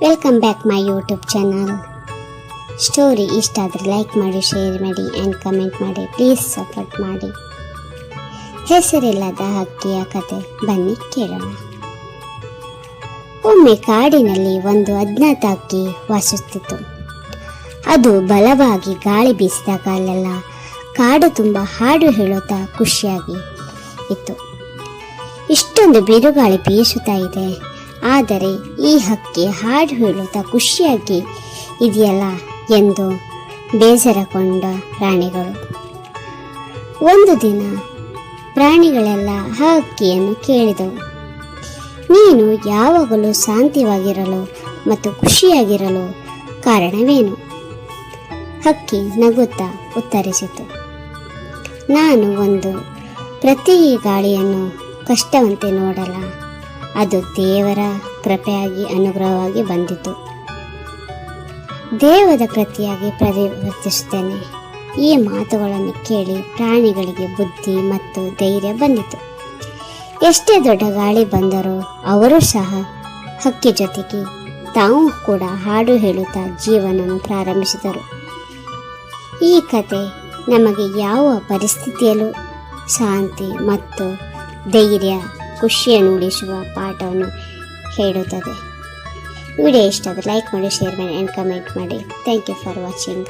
Welcome back my YouTube channel story ಇಷ್ಟ ಆದರೆ like ಮಾಡಿ ಶೇರ್ ಮಾಡಿ ಆ್ಯಂಡ್ ಕಮೆಂಟ್ ಮಾಡಿ. ಪ್ಲೀಸ್ ಸಪೋರ್ಟ್ ಮಾಡಿ. ಹೆಸರಿಲ್ಲದ ಹಕ್ಕಿಯ ಕತೆ. ಬನ್ನಿ ಕೇಳೋಣ. ಒಮ್ಮೆ ಕಾಡಿನಲ್ಲಿ ಒಂದು ಅಜ್ಞಾತ ಹಕ್ಕಿ ವಾಸಿಸುತ್ತಿತ್ತು. ಅದು ಬಲವಾಗಿ ಗಾಳಿ ಬೀಸಿದಾಗಲೆಲ್ಲ ಕಾಡು ತುಂಬ ಹಾಡು ಹೇಳುತ್ತಾ ಖುಷಿಯಾಗಿ ಇತ್ತು. ಇಷ್ಟೊಂದು ಬಿರುಗಾಳಿ ಬೀಸುತ್ತಾ ಇದೆ. ಆದರೆ ಈ ಹಕ್ಕಿ ಹಾಡು ಹೇಳುತ್ತಾ ಖುಷಿಯಾಗಿ ಇದೆಯಲ್ಲ ಎಂದು ಬೇಸರಗೊಂಡ ಪ್ರಾಣಿಗಳು ಒಂದು ದಿನ ಪ್ರಾಣಿಗಳೆಲ್ಲ ಹಕ್ಕಿಯನ್ನು ಕೇಳಿದವು. ನೀನು ಯಾವಾಗಲೂ ಶಾಂತಿವಾಗಿರಲು ಮತ್ತು ಖುಷಿಯಾಗಿರಲು ಕಾರಣವೇನು? ಹಕ್ಕಿ ನಗುತ್ತಾ ಉತ್ತರಿಸಿತು. ನಾನು ಒಂದು ಪ್ರತಿ ಗಾಳಿಯನ್ನು ಕಷ್ಟವಂತೆ ನೋಡಲ್ಲ. ಅದು ದೇವರ ಕೃಪೆಯಾಗಿ ಅನುಗ್ರಹವಾಗಿ ಬಂದಿತು. ದೇವದ ಕೃತಿಯಾಗಿ ಪರಿವರ್ತಿಸುತ್ತೇನೆ ಈ ಮಾತುಗಳನ್ನು ಕೇಳಿ ಪ್ರಾಣಿಗಳಿಗೆ ಬುದ್ಧಿ ಮತ್ತು ಧೈರ್ಯ ಬಂದಿತು. ಎಷ್ಟೇ ದೊಡ್ಡ ಗಾಳಿ ಬಂದರೂ ಅವರು ಸಹ ಹಕ್ಕಿ ಜೊತೆಗೆ ತಾವು ಕೂಡ ಹಾಡು ಹೇಳುತ್ತಾ ಜೀವನವನ್ನು ಪ್ರಾರಂಭಿಸಿದರು. ಈ ಕತೆ ನಮಗೆ ಯಾವ ಪರಿಸ್ಥಿತಿಯಲ್ಲೂ ಶಾಂತಿ ಮತ್ತು ಧೈರ್ಯ ಖುಷಿಯನ್ನು ಉಳಿಸುವ ಪಾಠವನ್ನು ಹೇಳುತ್ತದೆ. ವಿಡಿಯೋ ಇಷ್ಟ ಆದರೆ ಲೈಕ್ ಮಾಡಿ ಶೇರ್ ಮಾಡಿ ಆ್ಯಂಡ್ ಕಮೆಂಟ್ ಮಾಡಿ. Thank you for watching